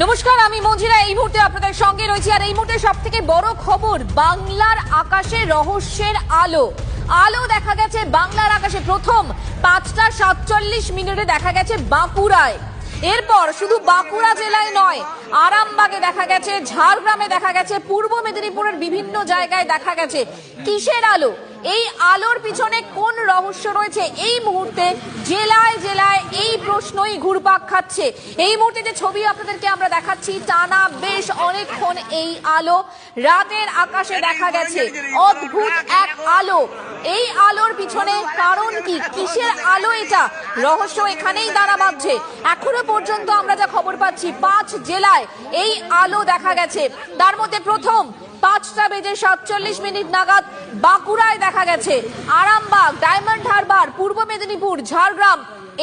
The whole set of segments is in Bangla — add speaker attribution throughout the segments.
Speaker 1: নমস্কার, আমি মঞ্জিরা। এই মুহূর্তে আপনাদের সঙ্গে রয়েছি। আর এই মুহূর্তে সব থেকে বড় খবর, বাংলার আকাশে রহস্যের আলো। আলো দেখা গেছে বাংলার আকাশে। প্রথম পাঁচটা সাতচল্লিশ মিনিটে দেখা গেছে বাঁকুড়ায়। এরপর শুধু বাঁকুড়া জেলায় নয়, আরামবাগে দেখা গেছে, ঝাড়গ্রামে দেখা গেছে, পূর্ব মেদিনীপুরের বিভিন্ন জায়গায় দেখা গেছে। কিসের আলো? এই আলোর পিছনে কোন রহস্য রয়েছে? এই মুহূর্তে জেলায় জেলায় এই প্রশ্নই ঘুরপাক খাচ্ছে। এই মুহূর্তে যে ছবি আপনাদেরকে আমরা দেখাচ্ছি, টানা বেশ অনেকক্ষণ এই আলো। রাতের আকাশে দেখা গেছে অদ্ভুত এক আলো। এই আলোর পিছনে কারণ কি? কিসের আলো এটা? রহস্য এখানেই দাঁড়া বাঁধছে। এখনও পর্যন্ত আমরা যা খবর পাচ্ছি, পাঁচ জেলায় এই আলো দেখা গেছে। তার মধ্যে প্রথম পাঁচটা বেজে সাতচল্লিশ মিনিট নাগাদ বাঁকুড়ায় দেখা গেছে। আরামবাগ, ডায়মন্ড হারবার, পূর্ব মেদিনীপুর, ঝাড়গ্রাম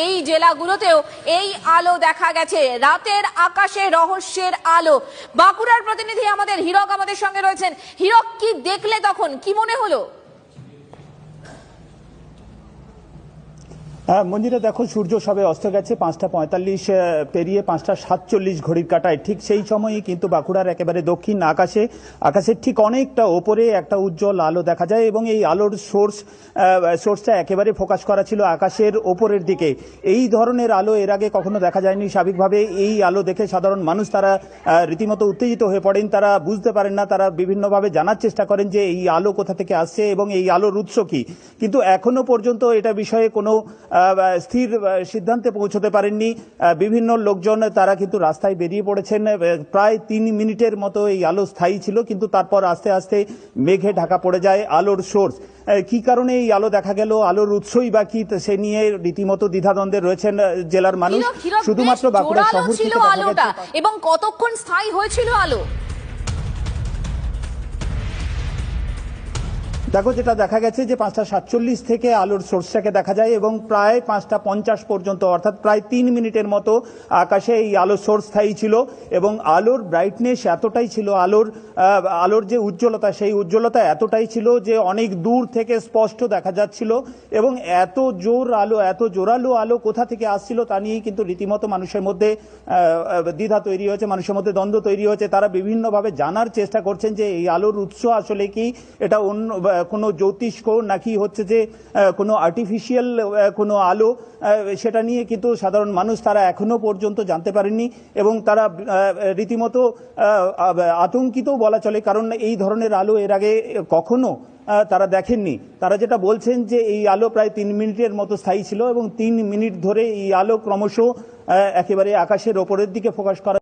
Speaker 1: এই জেলাগুলোতেও এই আলো দেখা গেছে। রাতের আকাশে রহস্যের আলো। বাঁকুড়ার প্রতিনিধি আমাদের হীরক আমাদের সঙ্গে রয়েছেন। হীরক, কি দেখলে তখন? কি মনে হলো?
Speaker 2: মন্দিরে দেখো, সূর্য সবে অস্ত গেছে, পাঁচটা পঁয়তাল্লিশ পেরিয়ে পাঁচটা সাতচল্লিশ ঘড়ির কাটায়। ঠিক সেই সময়ই কিন্তু বাঁকুড়ার একেবারে দক্ষিণ আকাশে, আকাশের ঠিক অনেকটা ওপরে একটা উজ্জ্বল আলো দেখা যায় এবং এই আলোর সোর্স সোর্সটা একেবারে ফোকাস করা ছিল আকাশের ওপরের দিকে। এই ধরনের আলো এর আগে কখনো দেখা যায়নি। স্বাভাবিকভাবে এই আলো দেখে সাধারণ মানুষ তারা রীতিমতো উত্তেজিত হয়ে পড়েন। তারা বুঝতে পারেন না, তারা বিভিন্নভাবে জানার চেষ্টা করেন যে এই আলো কোথা থেকে আসছে এবং এই আলোর উৎস কি। কিন্তু এখনও পর্যন্ত এটা বিষয়ে কোনো স্থির সিদ্ধান্তে পৌঁছতে পারেননি। বিভিন্ন লোকজন তারা কিন্তু রাস্তায় বেরিয়ে পড়েছেন। প্রায় তিন মিনিটের মতো এই আলো স্থায়ী ছিল কিন্তু তারপর আস্তে আস্তে মেঘে ঢাকা পড়ে যায় আলোর সোর্স। কি কারণে এই আলো দেখা গেল? আলোর উৎসই বা কি সে নিয়ে রীতিমতো দ্বিধাদ্বন্দ্বে রয়েছেন জেলার মানুষ। শুধুমাত্র বাঁকুড়া শহর
Speaker 1: ছিল
Speaker 2: থেকে
Speaker 1: আলোটা এবং কতক্ষণ স্থায়ী হয়েছিল আলো?
Speaker 2: দেখো যেটা দেখা গেছে যে পাঁচটা সাতচল্লিশ থেকে আলোর সোর্সটাকে দেখা যায় এবং প্রায় পাঁচটা পঞ্চাশ পর্যন্ত, অর্থাৎ প্রায় তিন মিনিটের মতো আকাশে এই আলোর সোর্স স্থায়ী ছিল এবং আলোর ব্রাইটনেস এতটাই ছিল, আলোর আলোর যে উজ্জ্বলতা, সেই উজ্জ্বলতা এতটাই ছিল যে অনেক দূর থেকে স্পষ্ট দেখা যাচ্ছিল এবং এত জোর আলো, এত জোরালো আলো কোথা থেকে আসছিল তা নিয়েই কিন্তু রীতিমতো মানুষের মধ্যে দ্বিধা তৈরি হয়েছে, মানুষের মধ্যে দ্বন্দ্ব তৈরি হয়েছে। তারা বিভিন্নভাবে জানার চেষ্টা করছেন যে এই আলোর উৎস আসলে কি? এটা অন্য কোনো জ্যোতিষ্ক নাকি হচ্ছে যে কোনো আর্টিফিশিয়াল কোনো আলো সেটা নিয়ে কিন্তু সাধারণ মানুষ তারা এখনও পর্যন্ত জানতে পারেননি এবং তারা রীতিমতো আতঙ্কিতও বলা চলে। কারণ এই ধরনের আলো এর আগে কখনো তারা দেখেননি। তারা যেটা বলছেন যে এই আলো প্রায় তিন মিনিটের মতো স্থায়ী ছিল এবং তিন মিনিট ধরে এই আলো ক্রমশ একেবারে আকাশের ওপরের দিকে ফোকাস করা